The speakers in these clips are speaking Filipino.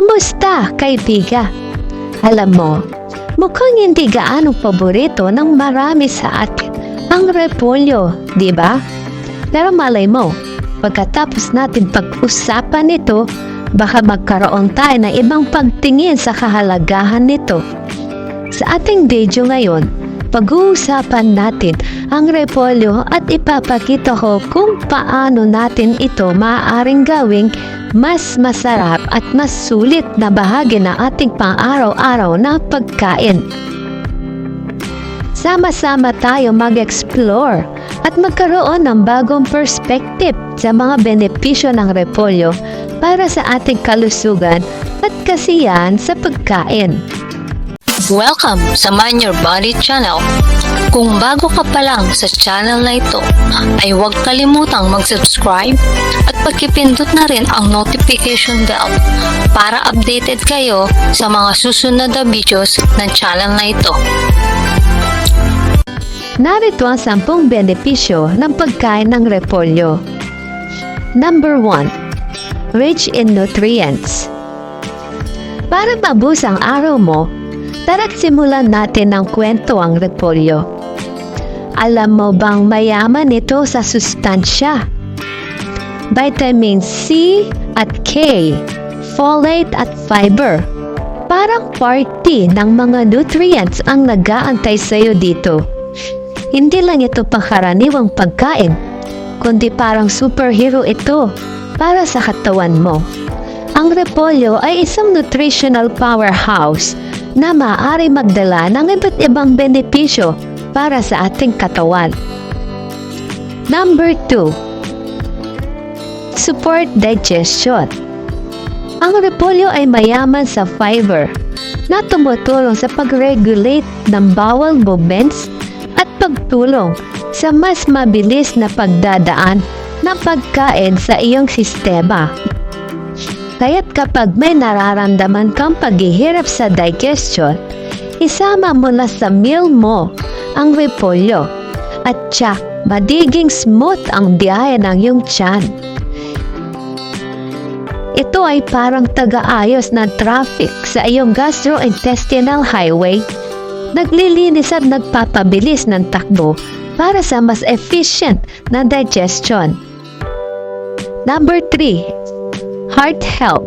Kumusta, kaibiga? Alam mo, mukhang hindi gaano paborito ng marami sa atin ang repolyo, di ba? Pero malay mo, pagkatapos natin pag-usapan nito, baka magkaroon tayo ng ibang pagtingin sa kahalagahan nito. Sa ating video ngayon, pag-uusapan natin ang repolyo at ipapakita ko kung paano natin ito maaaring gawing mas masarap at mas sulit na bahagi ng ating pang-araw-araw na pagkain. Sama-sama tayo mag-explore at magkaroon ng bagong perspective sa mga benepisyo ng repolyo para sa ating kalusugan at kasiyahan sa pagkain. Welcome sa Mind Your Body channel. Kung bago ka pa lang sa channel na ito, ay huwag kalimutang mag-subscribe at pagkipindot na rin ang notification bell para updated kayo sa mga susunod na videos ng channel na ito. Narito ang sampung benepisyo ng pagkain ng repolyo. Number 1. Rich in nutrients. Para mabus ang araw mo, tara't simulan natin ng kwento ang repolyo. Alam mo bang mayaman ito sa sustansya? Vitamin C at K, folate at fiber. Parang party ng mga nutrients ang nag-aantay sa'yo dito. Hindi lang ito pangkaraniwang pagkain, kundi parang superhero ito para sa katawan mo. Ang repolyo ay isang nutritional powerhouse na maaari magdala ng iba't ibang benepisyo para sa ating katawan. Number 2. Support digestion. Ang repolyo ay mayaman sa fiber na tumutulong sa pag-regulate ng bowel movements at pagtulong sa mas mabilis na pagdadaan ng pagkain sa iyong sistema. Kaya't kapag may nararamdaman kang paghihirap sa digestion, isama mo na sa meal mo ang repolyo at tsak magiging smooth ang biyahe ng iyong tiyan. Ito ay parang taga-ayos ng traffic sa iyong gastrointestinal highway. Naglilinis at nagpapabilis ng takbo para sa mas efficient na digestion. Number 3. Heart health.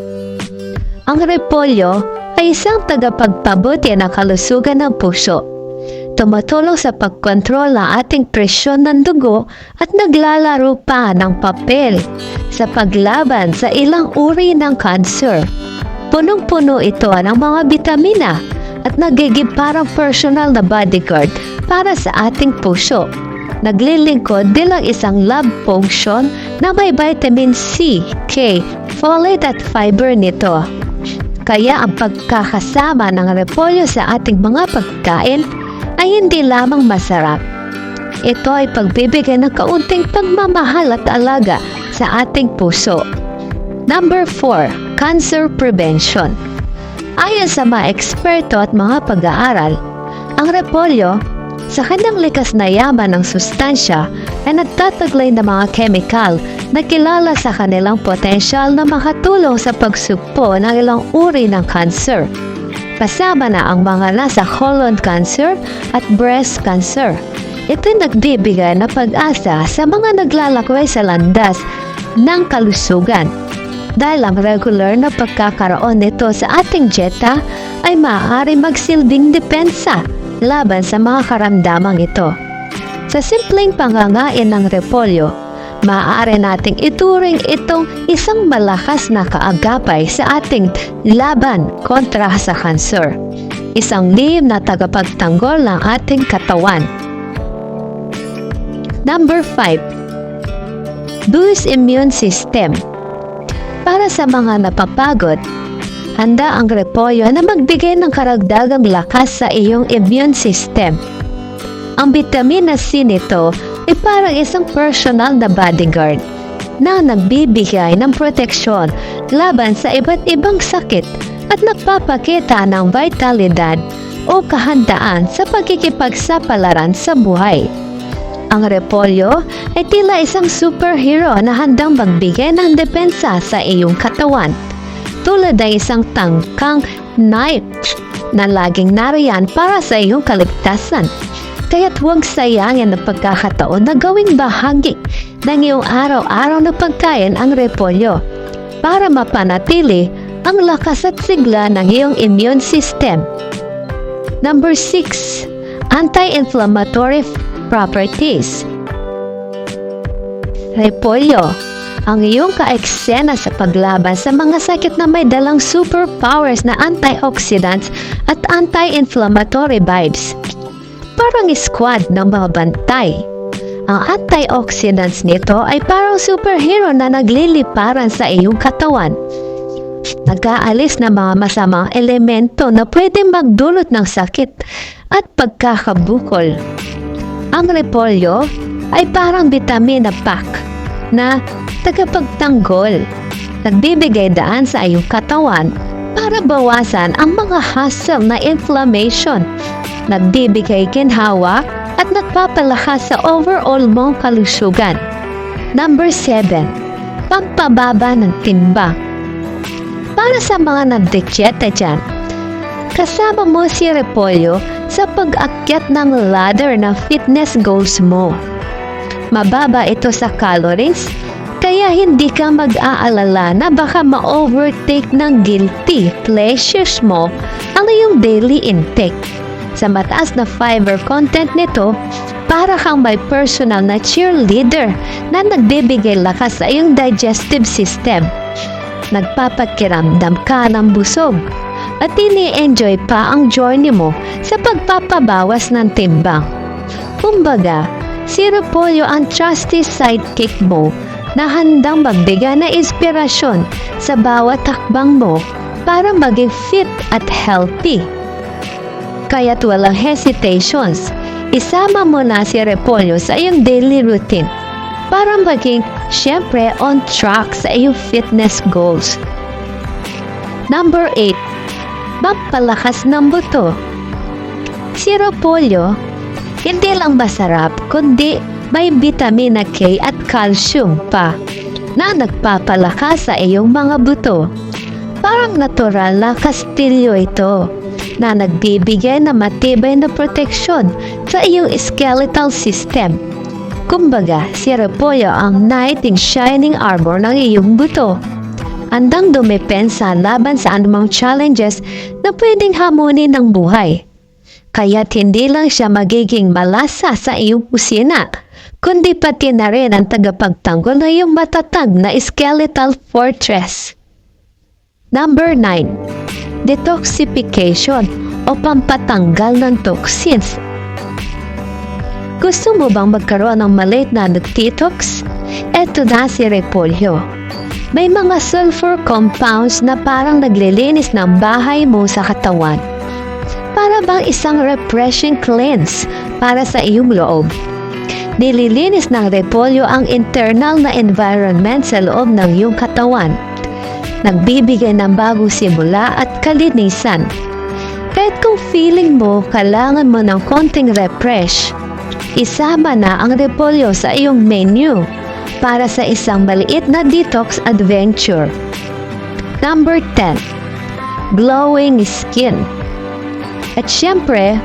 Ang repolyo ay isang tagapagpabuti ng kalusugan ng puso. Tumutulong sa pagkontrol ng ating presyon ng dugo at naglalaro pa ng papel sa paglaban sa ilang uri ng cancer. Punong-puno ito ng mga bitamina at nagiging parang personal na bodyguard para sa ating puso. Naglilingkod bilang isang lab function na may vitamin C, K, folate at fiber nito. Kaya ang pagkakasama ng repolyo sa ating mga pagkain ay hindi lamang masarap. Ito ay pagbibigay ng kaunting pagmamahal at alaga sa ating puso. Number 4. Cancer Prevention Ayon sa mga eksperto at mga pag-aaral, ang repolyo sa kanyang likas na yaman ng sustansya ay nagtataglay ng mga chemical na kilala sa kanilang potensyal na makatulong sa pagsugpo ng ilang uri ng cancer. Kasama na ang mga nasa colon cancer at breast cancer. Ito'y nagbibigay na pag-asa sa mga naglalakway sa landas ng kalusugan. Dahil ang regular na pagkakaroon nito sa ating dieta ay maaari magsilbing depensa laban sa mga karamdamang ito. Sa simpleng pangangain ng repolyo, maaari nating ituring itong isang malakas na kaagapay sa ating laban kontra sa kanser. Isang lihim na tagapagtanggol ng ating katawan. Number 5. Boost immune system. Para sa mga napapagod, handa ang repolyo na magbigay ng karagdagang lakas sa iyong immune system. Ang vitamina C nito ay parang isang personal na bodyguard na nagbibigay ng proteksyon laban sa iba't ibang sakit at nagpapakita ng vitalidad o kahandaan sa pagkikipagsapalaran sa buhay. Ang repolyo ay tila isang superhero na handang magbigay ng depensa sa iyong katawan. Tulad ng isang tangkang knife na laging nariyan para sa iyong kaligtasan. Kaya't huwag sayangin ang pagkakataon na gawing bahagi ng iyong araw-araw na pagkain ang repolyo para mapanatili ang lakas at sigla ng iyong immune system. Number 6. Anti-inflammatory properties. Repolyo, ang iyong kaeksena sa paglaban sa mga sakit na may dalang superpowers na antioxidants at anti-inflammatory vibes. Parang squad ng mga bantay. Ang antioxidants nito ay parang superhero na nagliliparan sa iyong katawan. Nag-aalis ng mga masamang elemento na pwedeng magdulot ng sakit at pagkakabukol. Ang repolyo ay parang vitamina pack na tagapagtanggol. Nagbibigay daan sa iyong katawan para bawasan ang mga hassle na inflammation. Nagbibigay ginhawa at nagpapalakas sa overall mong kalusugan. Number 7. Pampababa ng timbang. Para sa mga nagdikyeta dyan, kasama mo si Repolyo sa pag-akyat ng ladder ng fitness goals mo. Mababa ito sa calories, kaya hindi ka mag-aalala na baka ma-overtake ng guilty pleasures mo ang iyong daily intake. Sa mataas na fiber content nito, para kang may personal na cheerleader na nagbibigay lakas sa iyong digestive system. Nagpapakiramdam ka ng busog at ini-enjoy pa ang journey mo sa pagpapabawas ng timbang. Kumbaga, si Repolyo ang trusty sidekick mo na handang magbigay na inspirasyon sa bawat takbang mo para maging fit at healthy. Kaya't walang hesitations, isama mo na si Repolyo sa iyong daily routine para maging syempre on track sa iyong fitness goals. Number 8. Magpalakas ng buto. Si Repolyo, hindi lang masarap kundi may vitamina K at calcium pa na nagpapalakas sa iyong mga buto. Parang natural na kastilyo ito na nagbibigay na matibay na proteksyon sa iyong skeletal system. Kumbaga, si Repolyo ang knight in shining armor ng iyong buto. Andang dumepensa laban sa anumang challenges na pwedeng hamunin ng buhay. Kaya't hindi lang siya magiging malasa sa iyong kusina, kundi pati na rin ang tagapagtanggol na iyong matatag na skeletal fortress. Number 9. Detoxification o pampatanggal ng toxins. Gusto mo bang magkaroon ng maliit na detox? Eto na si Repolyo. May mga sulfur compounds na parang naglilinis ng bahay mo sa katawan. Para bang isang refreshing cleanse para sa iyong loob. Nililinis ng repolyo ang internal na environment sa loob ng iyong katawan. Nagbibigay ng bagong simula at kalinisan. Kahit kung feeling mo kailangan mo ng konting refresh, isama na ang repolyo sa iyong menu para sa isang maliit na detox adventure. Number 10. Glowing skin. At syempre,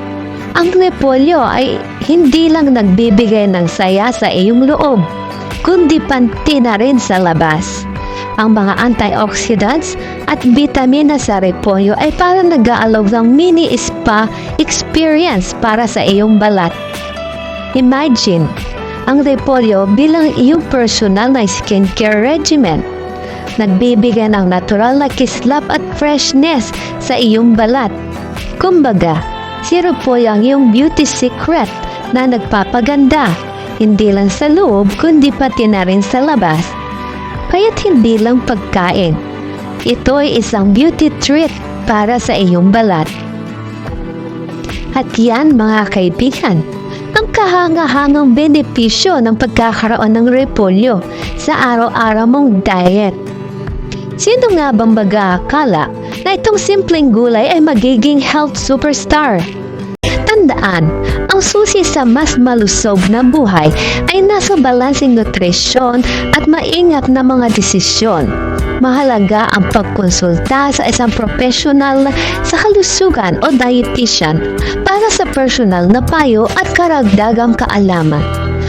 ang repolyo ay hindi lang nagbibigay ng saya sa iyong loob, kundi panti na rin sa labas. Ang mga antioxidants at vitamina sa repolyo ay parang nag-aalog ng mini spa experience para sa iyong balat. Imagine, ang repolyo bilang iyong personal na skincare regimen. Nagbibigay ng natural na kislap at freshness sa iyong balat. Kumbaga, si repolyo ang iyong beauty secret na nagpapaganda, hindi lang sa loob kundi pati na rin sa labas. Kaya't hindi lang pagkain. Ito ay isang beauty treat para sa iyong balat. At yan mga kaibigan, ang kahanga-hangang benepisyo ng pagkakaroon ng repolyo sa araw-araw mong diet. Sino nga bang mag-aakala na itong simpleng gulay ay magiging health superstar? Tandaan, ang susi sa mas malusog na buhay ay nasa balansing nutrisyon at maingat na mga desisyon. Mahalaga ang pagkonsulta sa isang profesional sa kalusugan o dietitian para sa personal na payo at karagdagang kaalaman.